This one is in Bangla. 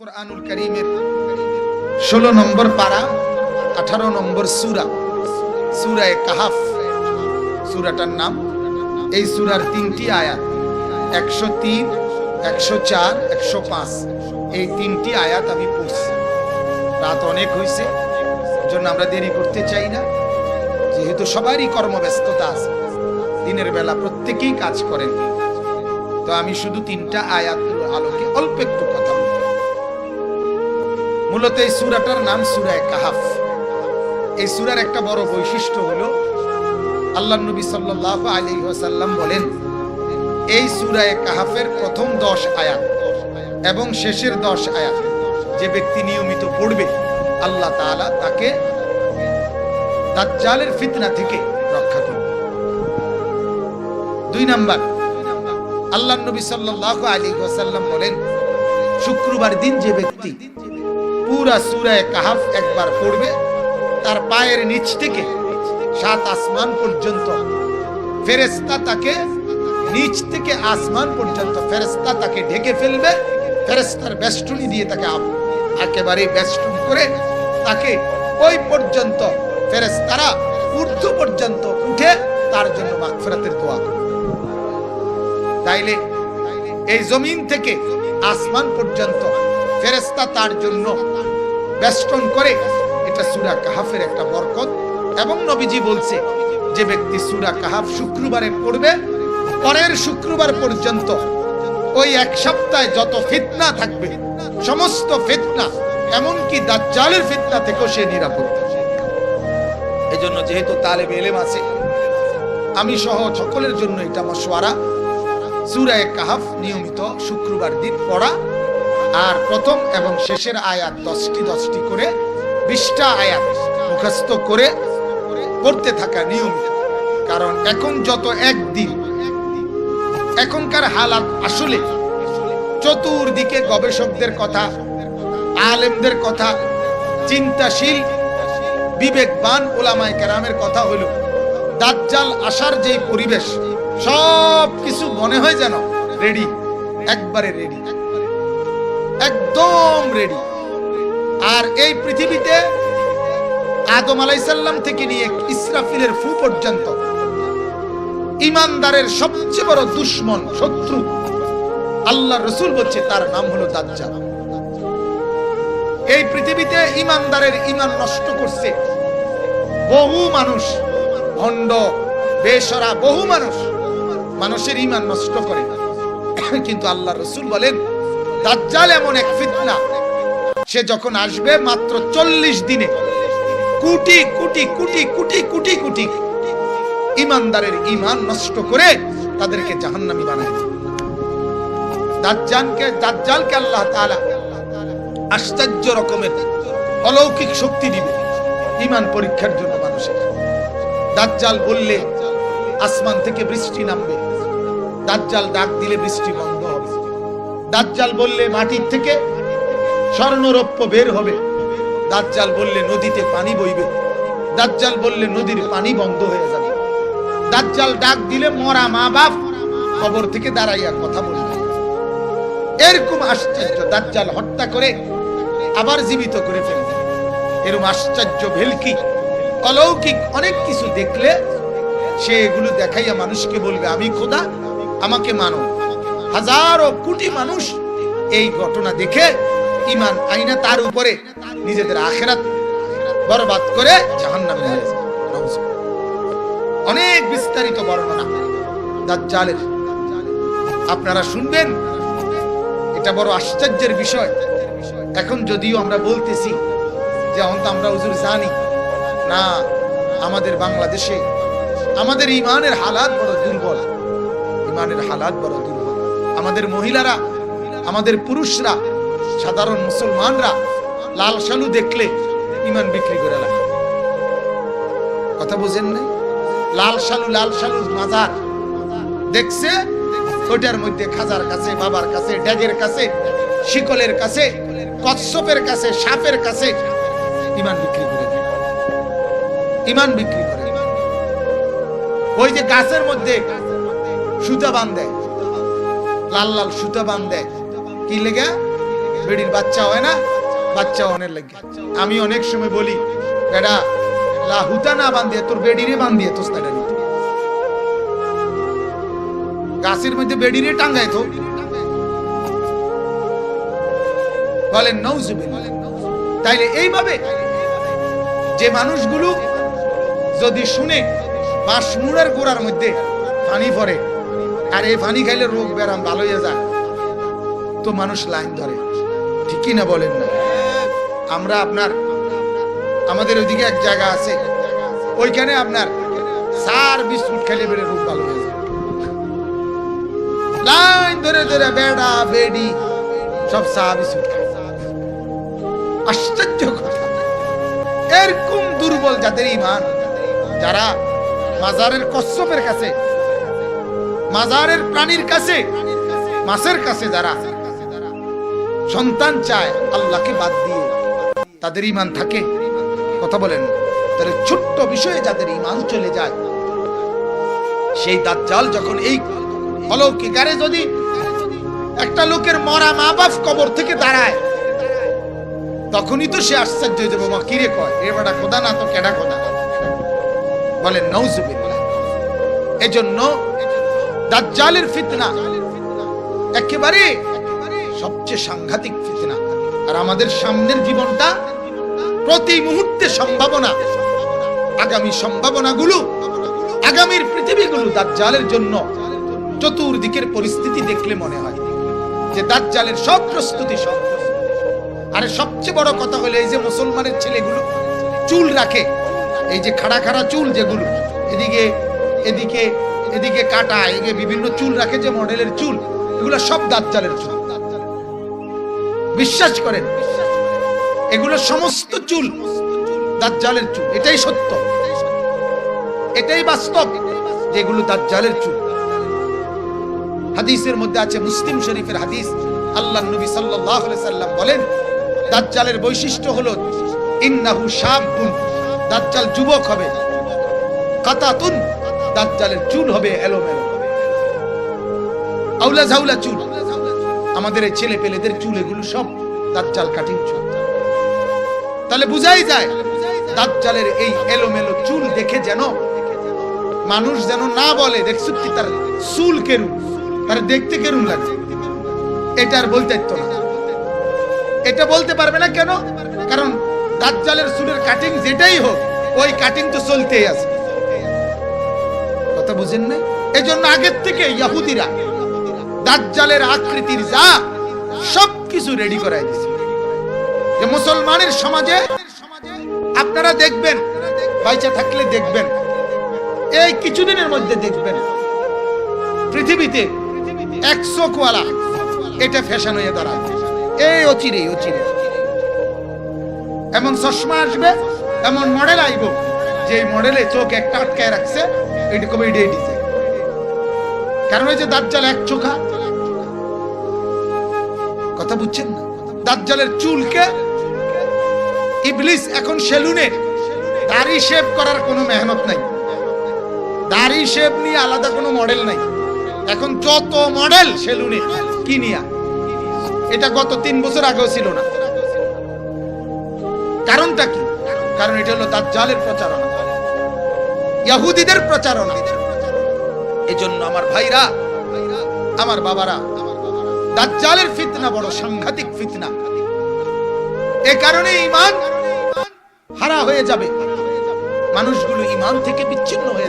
কোরআনুল করিমের ষোলো নম্বর পারা, আঠারো নম্বর সুরা, সুরায় কাহাফ। সুরাটার নাম, এই সুরার তিনটি আয়াত, একশো তিন, একশো চার, একশো পাঁচ। এই তিনটি আয়াত আমি পড়ছি। রাত অনেক হয়েছে জন্য আমরা দেরি করতে চাই না। যেহেতু সবারই কর্মব্যস্ততা আছে, দিনের বেলা প্রত্যেকেই কাজ করেন। তো আমি শুধু তিনটা আয়াত আলোকে অল্প একটু মূলত এই সুরাটার নাম সুরায় কাহাফ। এই সুরার একটা বড় বৈশিষ্ট্য হলো, আল্লাহ নবী সাল্লাহ আলী ওয়াসাল্লাম বলেন, এই সুরায় কাহাফের প্রথম দশ আয়াত এবং শেষের দশ আয়াত, যে ব্যক্তি নিয়মিত পড়বে, আল্লাহ তাআলা তাকে তার দাজ্জালের ফিতনা থেকে রক্ষা করবে। দুই নাম্বার, আল্লাহ নবী সাল্লাহ আলী ওয়াসাল্লাম বলেন, শুক্রবার দিন যে ব্যক্তি পুরা সুরায় কাহাফ একবার পড়বে, তার পায়ের নিচ থেকে সাত আসমান পর্যন্ত ফেরেস্তা তাকে নিচ থেকে আসমান পর্যন্ত ফেরেস্তা তাকে ঢেকে ফেলবে ফেরেস্তার বেষ্টনী দিয়ে তাকে একেবারে বেষ্টন করে তাকে ওই পর্যন্ত ফেরেস্তারা ঊর্ধ্ব পর্যন্ত উঠে তার জন্য মাগফিরাতের দোয়া করবে। তাইলে এই জমিন থেকে আসমান পর্যন্ত ফেরেস্তা তার জন্য বেষ্টন করে এটা সুরা কাহাফের একটা বরকত। এবং নবীজি বলছে, যে ব্যক্তি সুরা কাহাফ শুক্রবারে পড়বে, পরের শুক্রবার পর্যন্ত ওই এক সপ্তাহে যত ফিতনা থাকবে, সমস্ত ফিতনা, এমনকি দাজ্জালের ফিতনা থেকেও সে নিরাপদ। এই জন্য যেহেতু তালেব এলেম আছে, আমি সহ সকলের জন্য এটা মশওয়ারা, সুরায় কাহাফ নিয়মিত শুক্রবার দিন পড়া আর প্রথম এবং শেষের আয়াত দশটি দশটি করে, বিশটা আয়াত মুখস্থ করে পড়তে থাকা নিয়মিত কারণ এখন যত একদিন, এখনকার হালাত আসলে চতুর্দিকে গবেষকদের কথা, আলেমদের কথা, চিন্তাশীল, বিবেকবান ওলামায় কেরামের কথা হইল, দাজ্জাল আসার যে পরিবেশ সব কিছু মনে হয় যেন রেডি, একবারে রেডি। একদম রেডি আর এই পৃথিবীতে আদম আলাইসাল্লাম থেকে নিয়ে ইসরাফিলের ফু পর্যন্ত ইমানদারের সবচেয়ে বড় দুশ্মন, শত্রু আল্লাহ রসুল বলছে তার নাম হলো দাজ্জাল। এই পৃথিবীতে ইমানদারের ইমান নষ্ট করছে বহু মানুষ, ভণ্ড, বেসরা বহু মানুষ। মানুষের ইমান নষ্ট করে। কিন্তু আল্লাহ রসুল বলেন দাজ্জাল এমন এক ফিতনা। সে যখন আসবে মাত্র চল্লিশ দিনে, কোটি কোটি কোটি কোটি কোটি কোটি ইমানদারের ইমান নষ্ট করে তাদেরকে জাহান্নামী বানায়। দাজ্জালকে দাজ্জালকে আল্লাহ তাআলা আশ্চর্য রকমের অলৌকিক শক্তি দিবে ইমান পরীক্ষার জন্য মানুষের। দাজ্জাল বললে, আসমান থেকে বৃষ্টি নামবে। দাজ্জাল ডাক দিলে বৃষ্টি বন্ধ। দাজ্জাল বললে মাটির থেকে স্বর্ণরৌপ্য বের হবে। দাজ্জাল বললে নদীতে পানি বইবে। দাজ্জাল বললে নদীর পানি বন্ধ হয়ে যাবে। দাজ্জাল ডাক দিলে মরা মা বাপ কবর থেকে দাঁড়াইয়া কথা বলবে। এরকম আশ্চর্য দাজ্জাল হত্যা করে আবার জীবিত করে ফেলবে। এরকম আশ্চর্য ভেলকি, অলৌকিক অনেক কিছু দেখলে সে এগুলো দেখাইয়া মানুষকে বলবে, আমি খোদা, আমাকে মানো। হাজারো কোটি মানুষ এই ঘটনা দেখে ইমান আইনা তার উপরে নিজেদের আখেরাত বরবাদ করে যায় নাউজুবিল্লাহ। অনেক বিস্তারিত বর্ণনা দাজ্জালের। আপনারা শুনবেন, এটা বড় আশ্চর্যের বিষয়। এখন যদিও আমরা বলতেছি যে অন্ত আমরা হুজুর জানি, না, আমাদের বাংলাদেশে আমাদের ইমানের হালাত বড় দুর্বল। ইমানের হালাত বড় দুর্বল। আমাদের মহিলারা, আমাদের পুরুষরা, সাধারণ মুসলমানরা লাল সালু দেখলে ইমান বিক্রি করে লাগে কথা বুঝেন নাই? লাল সালু লাল সালু মাজার। দেখছে? ওইটার মধ্যে খাজার কাছে, বাবার কাছে, ড্যাগের কাছে, শিকলের কাছে, কচ্ছপের কাছে, সাপের কাছে ইমান বিক্রি করে দেয়। ইমান বিক্রি করে ওই যে গাছের মধ্যে সুতা বান্ধে লাল লাল সুতা বান্ধে কি লেগে? বেডির বাচ্চা হয় না? বাচ্চা অনেক লাগে। আমি অনেক সময় বলি, বেড়া লাহুতা না বান্ধিয়ে তোর বেডিরে বান্ধিয়ে তোর তাটা গাছের মধ্যে বেডিরে টাঙ্গায় তো বলেন নৌজুবিল্লাহ তাইলে এইভাবে যে মানুষগুলো যদি শুনে বাঁশমুড়ের গোড়ার মধ্যে পানি পড়ে আর এই পানি খাইলে রোগ ব্যারাম ভালো হয়ে যায়। তো মানুষ লাইন ধরে। ঠিকই না বলেন না? আমরা আপনার, আমাদের ওইদিকে এক জায়গা আছে। ওইখানে আপনার সার বিস্কুট খেলে বেড়ে রোগ ভালো হয়ে যায়। লাইন ধরে ধরে বেড়া, বেডি, সব চা, বিস্কুট খায়। আশ্চর্য এরকম দুর্বল যাদের ইমান যারা মাজারের কশ্যপের কাছে মাজারের প্রাণীর কাছে, মাছের কাছে যারা সন্তান চায়, আল্লাহকে বাদ দিয়ে তাদের ইমান থাকে। কথা বলেন তাহলে ছোট্ট বিষয়ে যাদের ইমান চলে যায়, সেই দাজ্জাল যখন এই অলৌকিক আরে যদি একটা লোকের মরা মা বাপ কবর থেকে দাঁড়ায়, তখনই তো সে আশ্চর্য হয়ে যাবে, মা কিরে কয়? এ বেটা খোদা না তো কেডা খোদা? বলেন নৌজুবিল্লাহ এজন্য দাজ্জালের ফিতনা। একেবারে সবচেয়ে সাংঘাতিক ফিতনা। আর আমাদের সামনের জীবনটা প্রতি মুহূর্তে সম্ভাবনা। আগামী সম্ভাবনাগুলো, আগামীর পৃথিবীগুলো দাজ্জালের জন্য চতুর্দিকের পরিস্থিতি দেখলে মনে হয় যে দাজ্জালের সব প্রস্তুতি সব। আরে সবচেয়ে বড় কথা হলো এই যে মুসলমানের ছেলেগুলো চুল রাখে, এই যে খাড়া খাড়া চুল যেগুলো, এদিকে এদিকে এদিকে কাটা, এদিকে বিভিন্ন চুল রাখে যে মডেলের চুল, এগুলো সব দাজ্জালের চুল। বিশ্বাস করেন, এগুলো সমস্ত চুল দাজ্জালের চুল, এটাই সত্য। এটাই বাস্তব যেগুলো দাজ্জালের চুল। হাদিসের মধ্যে আছে, মুসলিম শরীফের হাদিস আল্লাহ নবী সাল্লাল্লাহু আলাইহি সাল্লাম বলেন, দাজ্জালের বৈশিষ্ট্য হলো, ইন্নাহু শাবুন, দাজ্জাল যুবক হবে। কাতাতুন দাজ্জালের চুল হবে এলোমেলো। আউলা ঝাউলা চুল। আমাদের এই ছেলে পেলেদের চুল, এগুলো সব দাজ্জাল কাটিং চুল। তাহলে বুঝাই যায়, দাজ্জালের এই এলোমেলো চুল দেখে যেন মানুষ যেন না বলে দেখছ কি তার চুল কেরুম, তার দেখতে কেরুম লাগছে এটা আর বলতে না। এটা বলতে পারবে না কেন? কারণ দাজ্জালের চুলের কাটিং যেটাই হোক, ওই কাটিং তো চলতেই আছে। কথা বুঝেন না এই জন্য আগের থেকে ইয়াহুদিরা, দাজ্জালের আকৃতির যা সব কিছু রেডি করাই দিছে। যে মুসলমানের সমাজে, আপনারা দেখবেন, বাইচা থাকলে দেখবেন, এই কিছুদিনের মধ্যে দেখবেন, পৃথিবীতে একশো কোয়ালা এটা ফ্যাশন হয়ে দাঁড়ায়। এই অচিরে অচিরে। এমন চশমা আসবে, এমন মডেল আইব যে মডেলে চোখ একটা আটকায় রাখছে এটা কবে ডিজাইন কারণ ওই দাজ্জাল এক চোখা? কথা বুঝছেন না? দাজ্জালের চুলকে ইবলিস এখন সেলুনে। দাড়ি শেভ করার কোনো মেহনত নাই। দাড়ি শেভ নিয়ে আলাদা কোনো মডেল নাই। এখন যত মডেল সেলুনে, কিনিয়া। এটা গত তিন বছর আগেও ছিল না। কারণটা কি? কারণ এটা হলো দাজ্জালের প্রচারণা। ইয়াহুদিদের প্রচারণা। এজন্য আমার ভাইরা, আমার বাবারা, দাজ্জালের ফিতনা বড় সাংঘাতিক ফিতনা। এ কারণে ইমান হারা হয়ে যাবে। মানুষগুলো ইমান থেকে বিচ্ছিন্ন হয়ে যাবে।